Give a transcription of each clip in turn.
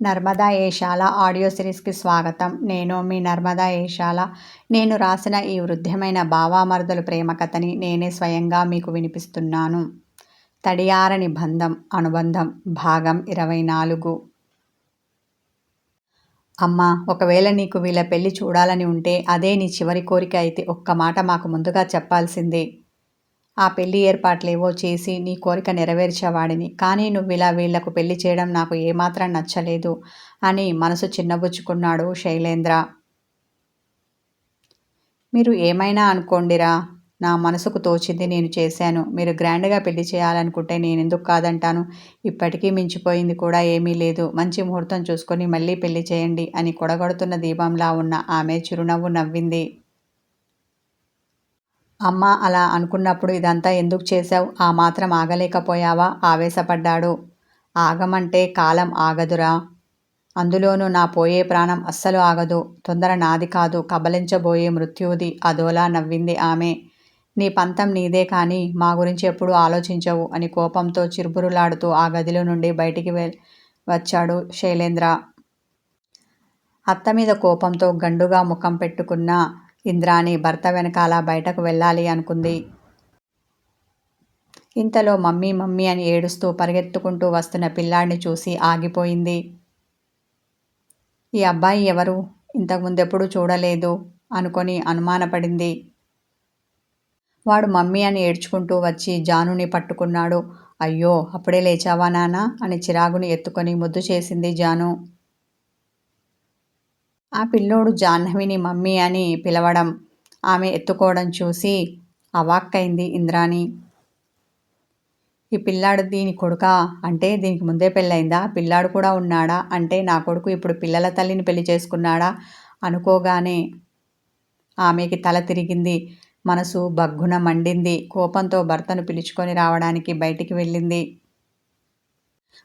Narmada Eshala audio సిరీస్కి స్వాగతం. నేను మీ నర్మదా ఏషాల. నేను రాసిన ఈ వృద్ధమైన భావామరుదలు ప్రేమ కథని నేనే స్వయంగా మీకు వినిపిస్తున్నాను. తడియారని బంధం అనుబంధం భాగం ఇరవై నాలుగు. అమ్మా ఒకవేళ నీకు వీళ్ళ పెళ్ళి చూడాలని ఉంటే అదే నీ చివరి కోరిక అయితే ఒక్క మాట మాకు ముందుగా చెప్పాల్సిందే. ఆ పెళ్ళి ఏర్పాట్లేవో చేసి నీ కోరిక నెరవేర్చేవాడిని. కానీ నువ్వు ఇలా వీళ్ళకు పెళ్ళి చేయడం నాకు ఏమాత్రం నచ్చలేదు అని మనసు చిన్నబుచ్చుకున్నాడు శైలేంద్ర. మీరు ఏమైనా అనుకోండిరా నా మనసుకు తోచింది నేను చేశాను. మీరు గ్రాండ్గా పెళ్ళి చేయాలనుకుంటే నేను ఎందుకు కాదంటాను? ఇప్పటికీ మించిపోయింది కూడా ఏమీ లేదు. మంచి ముహూర్తం చూసుకొని మళ్ళీ పెళ్ళి చేయండి అని కొడగొడుతున్న దీపంలా ఉన్న ఆమె చిరునవ్వు నవ్వింది. అమ్మ అలా అనుకున్నప్పుడు ఇదంతా ఎందుకు చేశావు? ఆ మాత్రం ఆగలేకపోయావా? ఆవేశపడ్డాడు. ఆగమంటే కాలం ఆగదురా. అందులోనూ నా పోయే ప్రాణం అస్సలు ఆగదు. తొందర నాది కాదు. కబలించబోయే మృత్యువుది. అదోలా నవ్వింది ఆమె. నీ పంతం నీదే కానీ మా గురించి ఎప్పుడూ ఆలోచించవు అని కోపంతో చిరుబురులాడుతూ ఆ గదిలో నుండి బయటికి వచ్చాడు శైలేంద్ర. అత్త మీద కోపంతో గండుగా ముఖం పెట్టుకున్న ఇంద్రాణి భర్త వెనకాల బయటకు వెళ్ళాలి అనుకుంది. ఇంతలో మమ్మీ మమ్మీ అని ఏడుస్తూ పరిగెత్తుకుంటూ వస్తున్న పిల్లాడిని చూసి ఆగిపోయింది. ఈ అబ్బాయి ఎవరు? ఇంతకుముందెప్పుడు చూడలేదు అనుకొని అనుమానపడింది. వాడు మమ్మీ అని ఏడ్చుకుంటూ వచ్చి జానుని పట్టుకున్నాడు. అయ్యో అప్పుడే లేచావా నానా అని చిరాగుని ఎత్తుకొని ముద్దు చేసింది జాను. ఆ పిల్లోడు జాహ్నవిని మమ్మీ అని పిలవడం ఆమె ఎత్తుకోవడం చూసి అవాక్కైంది ఇంద్రాణి. ఈ పిల్లాడు దీని కొడుక? అంటే దీనికి ముందే పెళ్ళైందా పిల్లాడు కూడా ఉన్నాడా? అంటే నా కొడుకు ఇప్పుడు పిల్లల తల్లిని పెళ్ళి చేసుకున్నాడా? అనుకోగానే ఆమెకి తల తిరిగింది. మనసు బగ్గున మండింది. కోపంతో భర్తను పిలుచుకొని రావడానికి బయటికి వెళ్ళింది.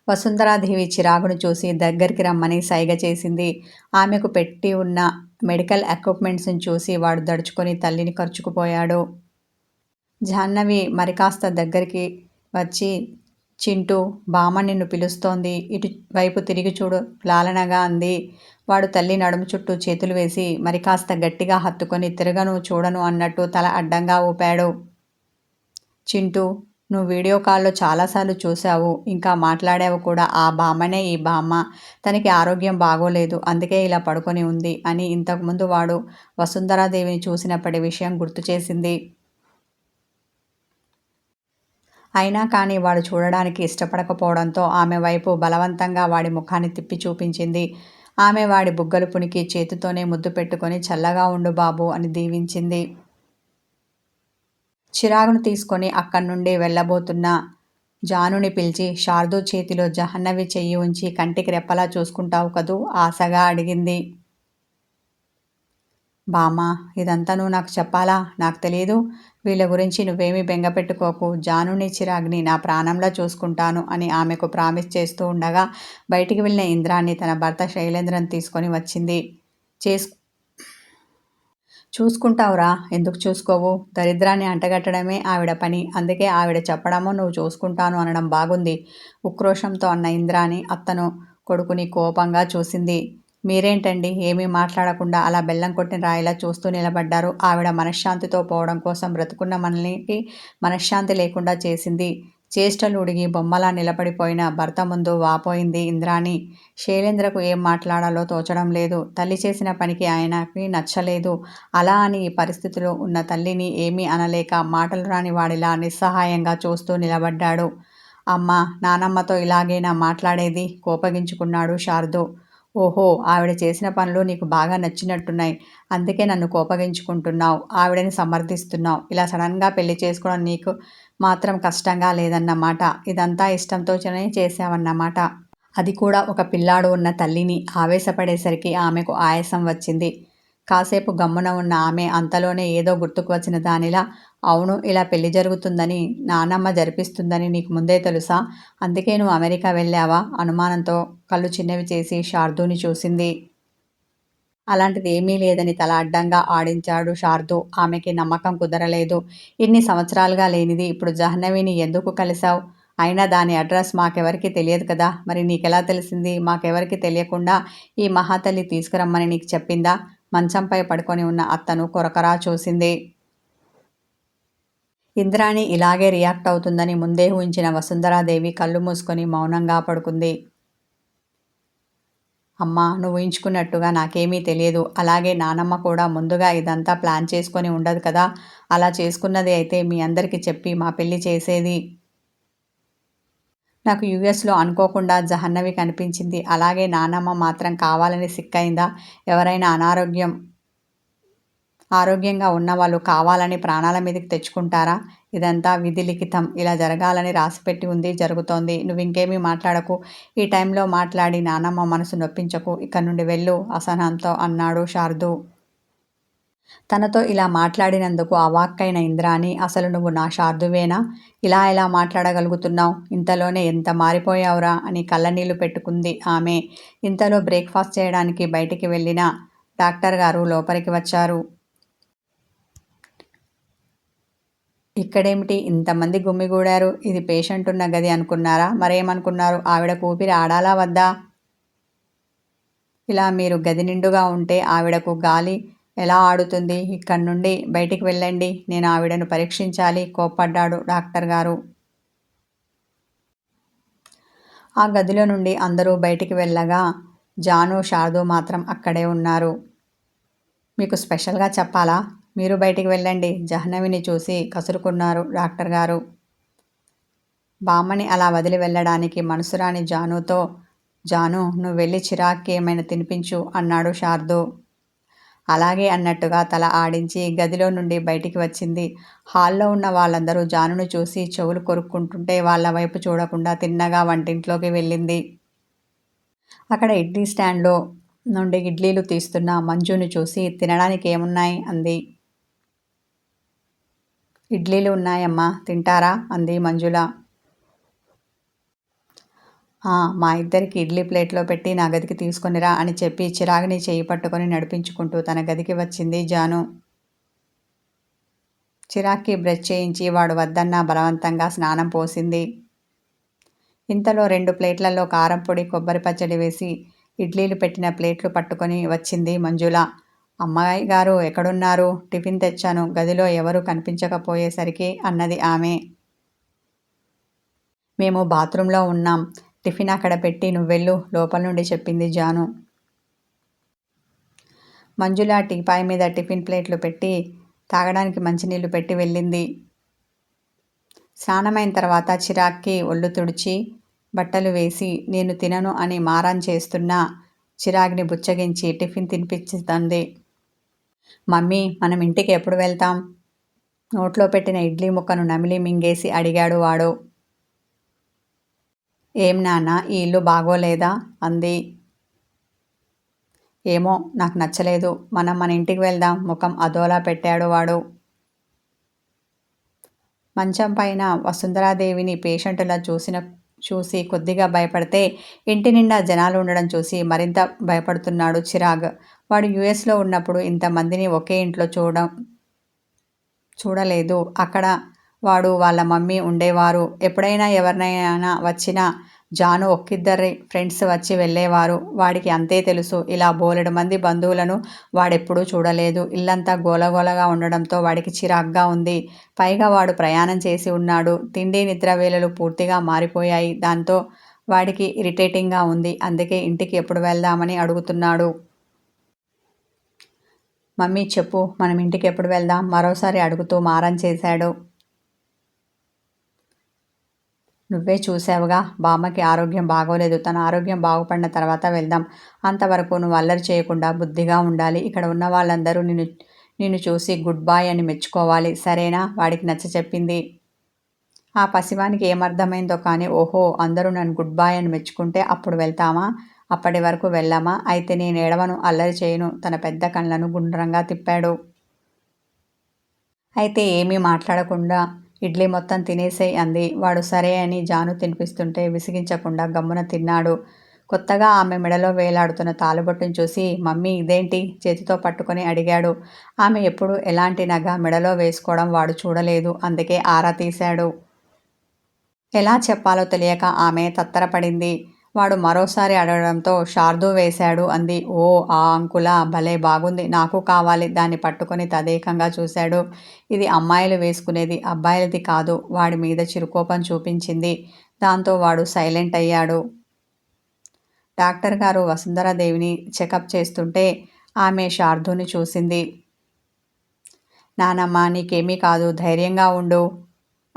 వసుంధరాదేవి చిరాకును చూసి దగ్గరికి రమ్మని సైగ చేసింది. ఆమెకు పెట్టి ఉన్న మెడికల్ ఎక్విప్మెంట్స్ని చూసి వాడు దడుచుకొని తల్లిని ఖర్చుకుపోయాడు జాహ్నవి మరి కాస్త దగ్గరికి వచ్చి చింటూ బామ్మ నిన్ను పిలుస్తోంది. ఇటు వైపు తిరిగి చూడు లాలనగా అంది. వాడు తల్లి నడుము చుట్టూ చేతులు వేసి మరి కాస్త గట్టిగా హత్తుకొని తిరగను చూడను అన్నట్టు తల అడ్డంగా ఊపాడు. చింటూ నువ్వు వీడియో కాల్లో చాలాసార్లు చూసావు ఇంకా మాట్లాడావు కూడా ఆ బామ్మనే ఈ బామ్మ తనకి ఆరోగ్యం బాగోలేదు అందుకే ఇలా పడుకొని ఉంది అని ఇంతకుముందు వాడు వసుంధరాదేవిని చూసినప్పటి విషయం గుర్తు చేసింది. అయినా కానీ వాడు చూడడానికి ఇష్టపడకపోవడంతో ఆమె వైపు బలవంతంగా వాడి ముఖాన్ని తిప్పి చూపించింది. ఆమె వాడి బుగ్గలు పునికి చేతితోనే ముద్దు పెట్టుకొని చల్లగా ఉండు బాబు అని దీవించింది. చిరాగును తీసుకొని అక్కడి నుండి వెళ్ళబోతున్న జానుని పిలిచి శారదు చేతిలో జహన్నవి చెయ్యి ఉంచి కంటికి రెప్పలా చూసుకుంటావు కదూ? ఆశగా అడిగింది. బామ్మ ఇదంతా నువ్వు నాకు చెప్పాలా? నాకు తెలియదు వీళ్ళ గురించి నువ్వేమీ బెంగపెట్టుకోకు జానుని చిరాగ్ని నా ప్రాణంలో చూసుకుంటాను అని ఆమెకు ప్రామిస్ చేస్తూ ఉండగా బయటికి వెళ్ళిన ఇంద్రాన్ని తన భర్త శైలేంద్రన్ తీసుకొని వచ్చింది. చేసు చూసుకుంటావురా ఎందుకు చూసుకోవు? దరిద్రాన్ని అంటగట్టడమే ఆవిడ పని. అందుకే ఆవిడ చెప్పడము నువ్వు చూసుకుంటాను అనడం బాగుంది. ఉక్రోషంతో అన్న ఇంద్రాని అత్తను కొడుకుని కోపంగా చూసింది. మీరేంటండి? ఏమీ మాట్లాడకుండా అలా బెల్లం కొట్టిన రాయిలా చూస్తూ నిలబడ్డారు. ఆవిడ మనశ్శాంతితో పోవడం కోసం బ్రతుకున్న మనల్ని మనశ్శాంతి లేకుండా చేసింది. చేష్టలు ఉడిగి బొమ్మలా నిలబడిపోయిన భర్త ముందు వాపోయింది ఇంద్రాణి. శైలేంద్రకు ఏం మాట్లాడాలో తోచడం లేదు. తల్లి చేసిన పనికి ఆయనకి నచ్చలేదు. అలా అని ఈ పరిస్థితిలో ఉన్న తల్లిని ఏమీ అనలేక మాటలు రాని వాడిలా నిస్సహాయంగా చూస్తూ నిలబడ్డాడు. అమ్మ నానమ్మతో ఇలాగేనా మాట్లాడేది? కోపగించుకున్నాడు శారదు. ఓహో ఆవిడ చేసిన పనులు నీకు బాగా నచ్చినట్టున్నాయి. అందుకే నన్ను కోపగించుకుంటున్నావు. ఆవిడని సమర్థిస్తున్నావు. ఇలా సడన్గా పెళ్ళి చేసుకోవడం నీకు మాత్రం కష్టంగా లేదన్నమాట. ఇదంతా ఇష్టంతోనే చేశామన్నమాట. అది కూడా ఒక పిల్లాడు ఉన్న తల్లిని ఆవేశపడేసరికి ఆమెకు ఆయాసం వచ్చింది. కాసేపు గమ్మున ఉన్న ఆమె అంతలోనే ఏదో గుర్తుకు వచ్చిన దానిలా అవును ఇలా పెళ్ళి జరుగుతుందని నానమ్మ జరిపిస్తుందని నీకు ముందే తెలుసా? అందుకే నువ్వు అమెరికా వెళ్ళావా? అనుమానంతో కళ్ళు చిన్నవి చేసి శార్దూని చూసింది. అలాంటిది ఏమీ లేదని తల అడ్డంగా ఆడించాడు శార్దు. ఆమెకి నమ్మకం కుదరలేదు. ఇన్ని సంవత్సరాలుగా లేనిది ఇప్పుడు జాహ్నవిని ఎందుకు కలిశావు? అయినా దాని అడ్రస్ మాకెవరికి తెలియదు కదా? మరి నీకెలా తెలిసింది? మాకెవరికి తెలియకుండా ఈ మహాతల్లి తీసుకురమ్మని నీకు చెప్పిందా? మంచంపై పడుకొని ఉన్న అత్తను కొరకరా చూసింది. ఇంద్రాణి ఇలాగే రియాక్ట్ అవుతుందని ముందే ఊహించిన వసుంధరాదేవి కళ్ళు మూసుకొని మౌనంగా పడుకుంది. అమ్మ నువ్వు ఊహించుకున్నట్టుగా నాకేమీ తెలియదు. అలాగే నానమ్మ కూడా ముందుగా ఇదంతా ప్లాన్ చేసుకొని ఉండదు కదా. అలా చేసుకున్నది అయితే మీ అందరికీ చెప్పి మా పెళ్ళి చేసేది. నాకు యుఎస్లో అనుకోకుండా జహన్నవి కనిపించింది. అలాగే నానమ్మ మాత్రం కావాలని సిక్కైందా ఎవరైనా అనారోగ్యం ఆరోగ్యంగా ఉన్నవాళ్ళు కావాలని ప్రాణాల మీదకి తెచ్చుకుంటారా? ఇదంతా విధి లిఖితం. ఇలా జరగాలని రాసిపెట్టి ఉంది జరుగుతోంది. నువ్వు ఇంకేమీ మాట్లాడకు. ఈ టైంలో మాట్లాడి నానమ్మ మనసు నొప్పించకు. ఇక్కడ నుండి వెళ్ళు అసహనంతో అన్నాడు శారదు. తనతో ఇలా మాట్లాడినందుకు అవాక్కైన ఇంద్రాని అసలు నువ్వు నా శార్దువేనా? ఇలా ఎలా మాట్లాడగలుగుతున్నావు? ఇంతలోనే ఎంత మారిపోయావురా? అని కళ్ళనీళ్ళు పెట్టుకుంది ఆమె. ఇంతలో బ్రేక్ఫాస్ట్ చేయడానికి బయటికి వెళ్ళిన డాక్టర్ గారు లోపలికి వచ్చారు. ఇక్కడేమిటి? ఇంతమంది గుమ్మిగూడారు. ఇది పేషెంట్ ఉన్న గది అనుకున్నారా? మరేమనుకున్నారు? ఆవిడ ఊపిరి ఆడాలా వద్దా? ఇలా మీరు గది నిండుగా ఉంటే ఆవిడకు గాలి ఎలా ఆడుతుంది? ఇక్కడి నుండి బయటికి వెళ్ళండి. నేను ఆవిడను పరీక్షించాలి. కోప్పడ్డాడు డాక్టర్ గారు. ఆ గదిలో నుండి అందరూ బయటికి వెళ్ళగా జాను శారదు మాత్రం అక్కడే ఉన్నారు. మీకు స్పెషల్గా చెప్పాలా? మీరు బయటికి వెళ్ళండి. జహ్నవిని చూసి కసురుకున్నారు డాక్టర్ గారు. బామ్మని అలా వదిలి వెళ్ళడానికి మనసురాని జానుతో జాను నువ్వు వెళ్ళి చిరాక్కి ఏమైనా తినిపించు అన్నాడు శార్దు. అలాగే అన్నట్టుగా తల ఆడించి గదిలో నుండి బయటికి వచ్చింది. హాల్లో ఉన్న వాళ్ళందరూ జానును చూసి చెవులు కొరుక్కుంటుంటే వాళ్ళ వైపు చూడకుండా తిన్నగా వంటింట్లోకి వెళ్ళింది. అక్కడ ఇడ్లీ స్టాండ్లో నుండి ఇడ్లీలు తీస్తున్న మంజుని చూసి తినడానికి ఏమున్నాయి? అంది. ఇడ్లీలు ఉన్నాయమ్మా. తింటారా? అంది మంజుల. మా ఇద్దరికి ఇడ్లీ ప్లేట్లో పెట్టి నా గదికి తీసుకొనిరా అని చెప్పి చిరాగ్ని చేయి పట్టుకొని నడిపించుకుంటూ తన గదికి వచ్చింది జాను. చిరాక్కి బ్రష్ చేయించి వాడు వద్దన్న బలవంతంగా స్నానం పోసింది. ఇంతలో రెండు ప్లేట్లలో కారం పొడి కొబ్బరి పచ్చడి వేసి ఇడ్లీలు పెట్టిన ప్లేట్లు పట్టుకొని వచ్చింది మంజుల. అమ్మాయి గారు ఎక్కడున్నారు? టిఫిన్ తెచ్చాను. గదిలో ఎవరు కనిపించకపోయేసరికి అన్నది ఆమె. మేము బాత్రూంలో ఉన్నాం. టిఫిన్ అక్కడ పెట్టి నువ్వెళ్ళు లోపల నుండి చెప్పింది జాను. మంజుల టీపాయ్ మీద టిఫిన్ ప్లేట్లు పెట్టి తాగడానికి మంచినీళ్ళు పెట్టి వెళ్ళింది. స్నానమైన తర్వాత చిరాక్కి ఒళ్ళు తుడిచి బట్టలు వేసి నేను తినను అని మారాన్ చేస్తున్నా చిరాగ్ని బుచ్చగించి టిఫిన్ తినిపించుతుంది మమ్మీ మనం ఇంటికి ఎప్పుడు వెళ్తాం? నోట్లో పెట్టిన ఇడ్లీ ముక్కను నమిలి మింగేసి అడిగాడు వాడు. ఏం నాన్న ఈ ఇల్లు బాగోలేదా? అంది. ఏమో నాకు నచ్చలేదు. మనం మన ఇంటికి వెళ్దాం. ముఖం అదోలా పెట్టాడు వాడు. మంచం పైన వసుంధరాదేవిని పేషెంటులా చూసిన చూసి కొద్దిగా భయపడితే ఇంటి నిండా జనాలు ఉండడం చూసి మరింత భయపడుతున్నాడు చిరాగ్. వాడు యుఎస్లో ఉన్నప్పుడు ఇంతమందిని ఒకే ఇంట్లో చూడడం చూడలేదు. అక్కడ వాడు వాళ్ళ మమ్మీ ఉండేవారు. ఎప్పుడైనా ఎవరినైనా వచ్చినా జాను ఒక్కిద్దరి ఫ్రెండ్స్ వచ్చి వెళ్ళేవారు. వాడికి అంతే తెలుసు. ఇలా బోలెడు మంది బంధువులను వాడెప్పుడూ చూడలేదు. ఇల్లంతా గోలగోలగా ఉండడంతో వాడికి చిరాగ్గా ఉంది. పైగా వాడు ప్రయాణం చేసి ఉన్నాడు. తిండి నిద్ర వేళలు పూర్తిగా మారిపోయాయి. దాంతో వాడికి ఇరిటేటింగ్గా ఉంది. అందుకే ఇంటికి ఎప్పుడు వెళ్దామని అడుగుతున్నాడు. మమ్మీ చెప్పు. మనం ఇంటికి ఎప్పుడు వెళ్దాం? మరోసారి అడుగుతూ మారం చేశాడు. నువ్వే చూసావుగా. బామ్మకి ఆరోగ్యం బాగోలేదు. తన ఆరోగ్యం బాగుపడిన తర్వాత వెళ్దాం. అంతవరకు నువ్వు అల్లరి చేయకుండా బుద్ధిగా ఉండాలి. ఇక్కడ ఉన్న వాళ్ళందరూ నిన్ను నిన్ను చూసి గుడ్ బాయ్ అని మెచ్చుకోవాలి. సరేనా? వాడికి నచ్చ చెప్పింది. ఆ పసివానికి ఏమర్థమైందో కానీ ఓహో అందరూ నన్ను గుడ్ బాయ్ అని మెచ్చుకుంటే అప్పుడు వెళ్తామా? అప్పటి వరకు వెళ్ళామా? అయితే నేను ఎడవను అల్లరి చేయను. తన పెద్ద కళ్ళను గుండ్రంగా తిప్పాడు. అయితే ఏమీ మాట్లాడకుండా ఇడ్లీ మొత్తం తినేసేయ్ అంది. వాడు సరే అని జాను తినిపిస్తుంటే విసిగించకుండా గమ్మున తిన్నాడు. కొత్తగా ఆమె మెడలో వేలాడుతున్న తాలుబొట్టును చూసి మమ్మీ ఇదేంటి? చేతితో పట్టుకొని అడిగాడు. ఆమె ఎప్పుడు ఎలాంటి నగ మెడలో వేసుకోవడం వాడు చూడలేదు. అందుకే ఆరా తీశాడు. ఎలా చెప్పాలో తెలియక ఆమె తత్తరపడింది. వాడు మరోసారి అడగడంతో శార్దు వేశాడు. అంది ఓ ఆ అంకుల భలే బాగుంది. నాకు కావాలి. దాన్ని పట్టుకొని తదేకంగా చూశాడు. ఇది అమ్మాయిలు వేసుకునేది అబ్బాయిలది కాదు. వాడి మీద చిరుకోపం చూపించింది. దాంతో వాడు సైలెంట్ అయ్యాడు. డాక్టర్ గారు వసుంధరాదేవిని చెకప్ చేస్తుంటే ఆమె శార్దుని చూసింది. నానమ్మ నీకేమీ కాదు. ధైర్యంగా ఉండు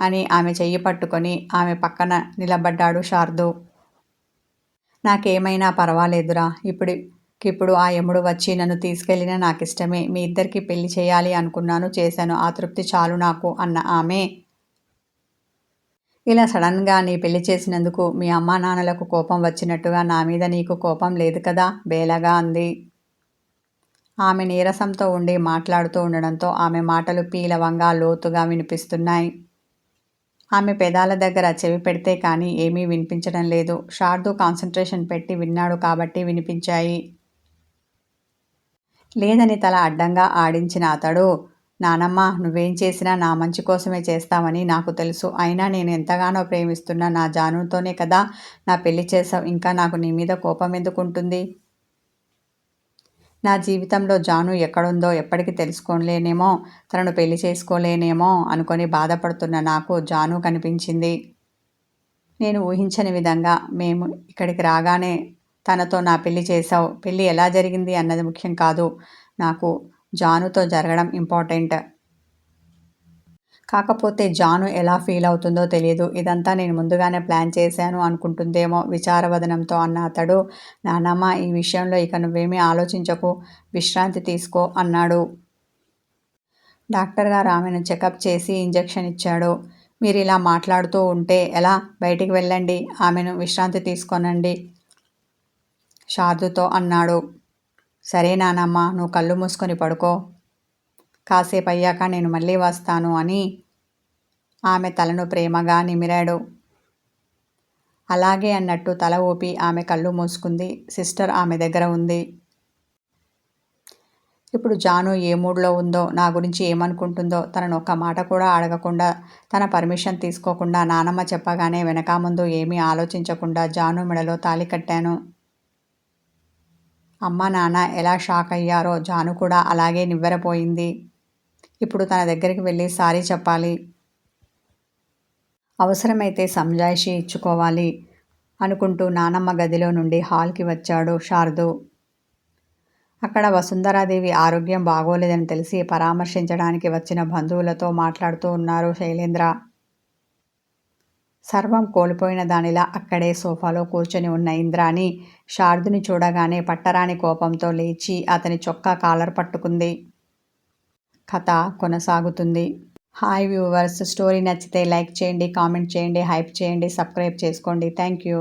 అని ఆమె చెయ్యి పట్టుకొని ఆమె పక్కన నిలబడ్డాడు శార్దు. నాకేమైనా పర్వాలేదురా. ఇప్పుడు ఇప్పుడు ఆ యముడు వచ్చి నన్ను తీసుకెళ్ళిన నాకు ఇష్టమే మీ ఇద్దరికి పెళ్ళి చేయాలి అనుకున్నాను చేశాను. ఆ తృప్తి చాలు నాకు అన్న ఆమె. ఇలా సడన్గా నీ పెళ్ళి చేసినందుకు మీ అమ్మా నాన్నలకు కోపం వచ్చినట్టుగా నా మీద నీకు కోపం లేదు కదా? బేలగా అంది. ఆమె నీరసంతో ఉండి మాట్లాడుతూ ఉండడంతో ఆమె మాటలు పీలవంగా లోతుగా వినిపిస్తున్నాయి. ఆమె పెదాల దగ్గర చెవి పెడితే కానీ ఏమీ వినిపించడం లేదు. శారదు కాన్సన్ట్రేషన్ పెట్టి విన్నాడు కాబట్టి వినిపించాయి. లేదని తల అడ్డంగా ఆడించిన అతడు నానమ్మ నువ్వేం చేసినా నా మంచి కోసమే చేస్తావని నాకు తెలుసు. అయినా నేను ఎంతగానో ప్రేమిస్తున్న నా జానుతోనే కదా నా పెళ్ళి చేసావు ఇంకా నాకు నీ మీద కోపం ఎందుకుంటుంది? నా జీవితంలో జాను ఎక్కడుందో ఎప్పటికీ తెలుసుకోలేనేమో తనను పెళ్ళి చేసుకోలేనేమో అనుకొని బాధపడుతున్న నాకు జాను కనిపించింది. నేను ఊహించని విధంగా మేము ఇక్కడికి రాగానే తనతో నా పెళ్ళి చేశావు పెళ్ళి ఎలా జరిగింది అన్నది ముఖ్యం కాదు. నాకు జానుతో జరగడం ఇంపార్టెంట్. కాకపోతే జాను ఎలా ఫీల్ అవుతుందో తెలియదు ఇదంతా నేను ముందుగానే ప్లాన్ చేశాను అనుకుంటుందేమో విచారవదనంతో అన్న అతడు. నానమ్మ ఈ విషయంలో ఇక నువ్వేమీ ఆలోచించకు విశ్రాంతి తీసుకో అన్నాడు. డాక్టర్ గారు ఆమెను చెకప్ చేసి ఇంజెక్షన్ ఇచ్చాడు. మీరు ఇలా మాట్లాడుతూ ఉంటే ఎలా? బయటికి వెళ్ళండి ఆమెను విశ్రాంతి తీసుకోనండి షాదుతో అన్నాడు. సరే నానమ్మ నువ్వు కళ్ళు మూసుకొని పడుకో. కాసేపు అయ్యాక నేను మళ్ళీ వస్తాను అని ఆమె తలను ప్రేమగా నిమిరాడు. అలాగే అన్నట్టు తల ఊపి ఆమె కళ్ళు మూసుకుంది. సిస్టర్ ఆమె దగ్గర ఉంది. ఇప్పుడు జాను ఏ మూడ్లో ఉందో నా గురించి ఏమనుకుంటుందో తనను ఒక్క మాట కూడా అడగకుండా తన పర్మిషన్ తీసుకోకుండా నానమ్మ చెప్పగానే వెనక ముందు ఏమీ ఆలోచించకుండా జాను మెడలో తాలి కట్టాను. అమ్మ నాన్న ఎలా షాక్ అయ్యారో జాను కూడా అలాగే నివ్వెరపోయింది. ఇప్పుడు తన దగ్గరికి వెళ్ళి సారీ చెప్పాలి. అవసరమైతే సంజాయిషి ఇచ్చుకోవాలి అనుకుంటూ నానమ్మ గదిలో నుండి హాల్కి వచ్చాడు శారదు. అక్కడ వసుంధరాదేవి ఆరోగ్యం బాగోలేదని తెలిసి పరామర్శించడానికి వచ్చిన బంధువులతో మాట్లాడుతూ ఉన్నారు శైలేంద్ర. సర్వం కోల్పోయిన దానిలా అక్కడే సోఫాలో కూర్చొని ఉన్న ఇంద్రాని శారదుని చూడగానే పట్టరాని కోపంతో లేచి అతని చొక్కా కాలర్ పట్టుకుంది. కథ కొనసాగుతుంది. హాయ్ వ్యూవర్స్ స్టోరీ నచ్చితే లైక్ చేయండి కామెంట్ చేయండి హైప్ చేయండి సబ్స్క్రైబ్ చేసుకోండి. Thank you